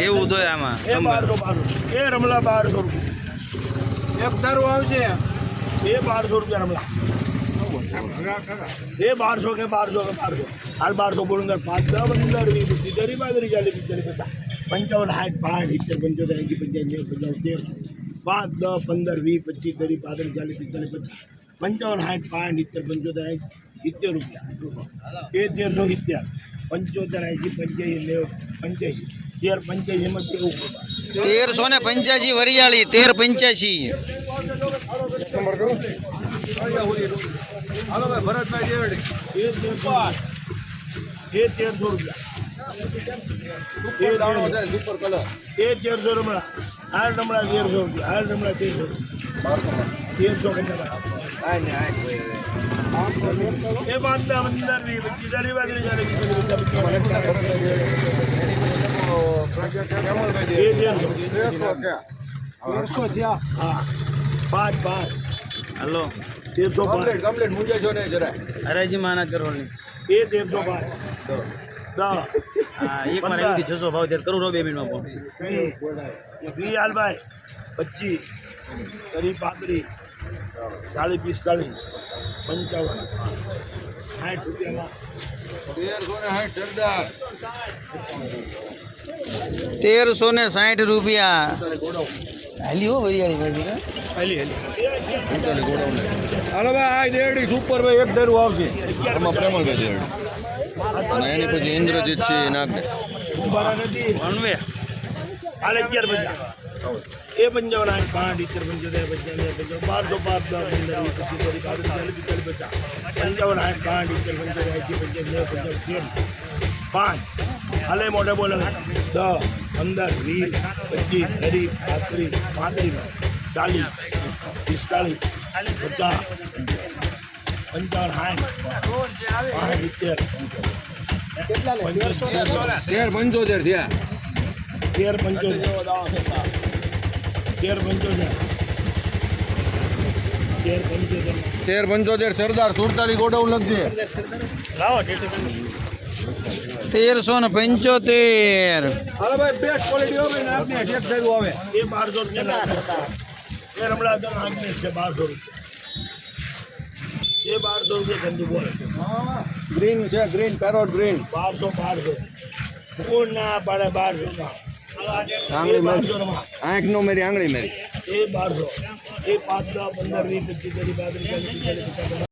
એવું તો આમાં એ બારસો બારસો એ રમલા બારસો રૂપિયા એક દારૂ આવશે એ બારસો રૂપિયા રમલા એ બારસો કે બારસો કે બારસો હાલ બારસો બોલું પાંચ દસ પંદર વીસ પચીસ ત્રીસ પાંત્રીસ ચાલીસ પિસ્તાલીસ પચાસ પંચાવન સાઠ પાંચ સિત્તેર પંચોતેર એંસી પંચ્યાસી પંચાવન તેરસો પાંચ દસ પંદર વીસ પચીસ ત્રીસ પાંત્રીસ ચાલીસ પિસ્તાલીસ પચાસ પંચાવન સાઠ પાંચ સિત્તેર પંચોતેર એંસી સિત્તેર રૂપિયા. એ તેરસો સિત્તેર. પંચોતેર એંસી પંચ્યાસી પંચ્યાસી. તેર પંચ્યાસીમાં કેવું તેરસો ને પંચ્યાસી વરિયાળી તેર પંચ્યાસી. એ તેરસો રૂપિયા. એ તેરસો. સુપર કલર એ તેરસો રમણા. હાલ રમણા તેરસો રૂપિયા. પાંચ પાંચ પાંચ હલો. તેરસો કમ્પ્લીટ કમ્પ્લીટ મુંજે છો ને જરા હરાજી માના કરોડની એ તેરસો પાંચ દસ હા એક વાર છસો ભાવ ત્યારે કરું રહો બે મિનિટમાં ફોન વી હાલભાઈ પચીસ. કરી પાંત્રીસ ચાલીસ પિસ્તાલીસ પંચાવન સાઠ રૂપિયામાં. તેરસો ને સાઠ સરદાર. તેરસો ને સાઠ રૂપિયા. હાલી હો વરિયાળી ભાઈ હાલી હાલી. હાલો ભાઈ આ દેરડી સુપર ભાઈ એક દારૂ આવશે. એમાં પ્રેમલભાઈ દેરડી અને એની પછી ઇન્દ્રજીત છે નાગને અગિયાર નથી વનવે હાલે અગિયાર પચાસ એ પંચાવન આઠ પાંચ ઇત્તેર પંચોતેર પંચાવન પંચાવન બારસો પાંચ દસ પંદર વીસ પચીસ ત્રીસ પાંત્રીસ ચાલીસ પિસ્તાલીસ પચાસ. પંચાવન આઠ પાંચ ઇત્તેર પંચોતેર એંસી પંચાવન નેવું પંચાવન તેરસો પાંચ. હાલે મોઢે બોલે દસ પંદર વીસ પચીસ ત્રીસ પાંત્રીસ પાંત્રીસ ચાલીસ પિસ્તાલીસ પચાસ પંચાવન સાઠ પાંચ સિત્તેર તેર પંચોતેર થયા. તેર પંચોતેર. તેર પંચોતેર. તેર પંચોતેર. તેર પંચોતેર સરદાર સુડતાલીસ ગોડાઉન લખજે તેરસો ને પંચોતેર. ને ગ્રીન છે ગ્રીન પેરોટ ગ્રીન બારસો બારસો કોણ ના પાડે બારસો? માં આંગળી મારી આંખ નો મેરી આંગળી મેરી એ બારસો એ પાંચ દસ પંદર વીસ પચાસ